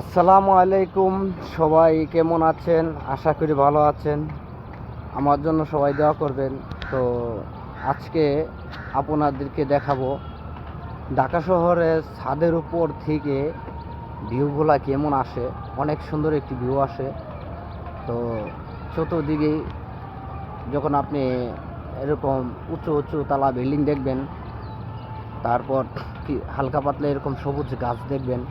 আসসালামু আলাইকুম, সবাই কেমন আছেন? আশা করি ভালো আছেন। আমার জন্য সবাই দোয়া করবেন। তো আজকে আপনাদেরকে দেখাবো ঢাকা শহরের ছাদের উপর থেকে ভিউগুলা কেমন আসে। অনেক সুন্দর একটি ভিউ আসে। তো চতুর্দিকেই যখন আপনি এরকম উঁচু উঁচু তালা বিল্ডিং দেখবেন, তারপর কি হালকা পাতলা এরকম সবুজ গাছ দেখবেন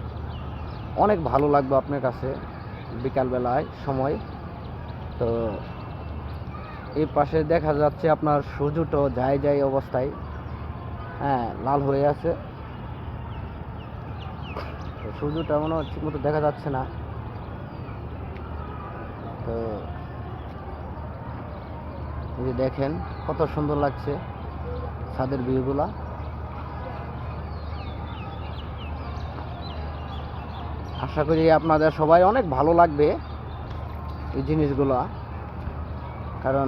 অনেক ভালো লাগবে আপনার কাছে বিকালবেলায় সময়। তো এই পাশে দেখা যাচ্ছে আপনার সূর্যটো যায় যায় অবস্থায় হ্যাঁ লাল হয়ে আছে। সূর্যটা মনে হয় ঠিকমতো দেখা যাচ্ছে না। তো এই যে দেখেন কত সুন্দর লাগছে ছাদের ভিউগুলা আশা করি আপনাদের সবাই অনেক ভালো লাগবে এই জিনিসগুলো। কারণ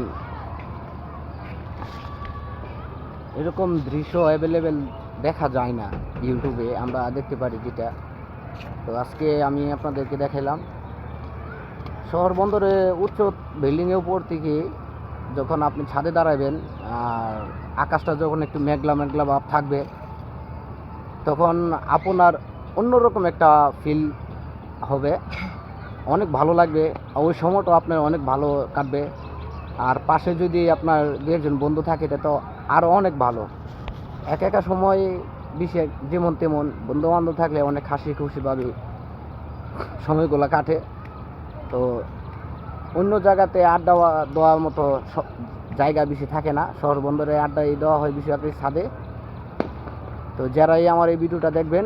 এরকম দৃশ্য অ্যাভেলেবেল দেখা যায় না ইউটিউবে আমরা দেখতে পারি যেটা। তো আজকে আমি আপনাদেরকে দেখালাম শহর বন্দরে উচ্চ বিল্ডিংয়ের উপর থেকে যখন আপনি ছাদে দাঁড়াবেন আর আকাশটা যখন একটু মেঘলা মেঘলা ভাব থাকবে, তখন আপনার অন্যরকম একটা ফিল হবে। অনেক ভালো লাগবে। ওই সময়টা আপনার অনেক ভালো কাটবে। আর পাশে যদি আপনার দু একজন বন্ধু থাকে তা তো আরও অনেক ভালো। এক একা সময় বিশেষ যেমন তেমন বন্ধু বান্ধব থাকলে অনেক হাসি খুশি খুশিভাবে সময়গুলো কাটে। তো অন্য জায়গাতে আড্ডা দেওয়ার মতো জায়গা বেশি থাকে না। শহর বন্দরে আড্ডা দেওয়া হয় বেশি আপনি ছাদে। তো যারাই আমার এই ভিডিওটা দেখবেন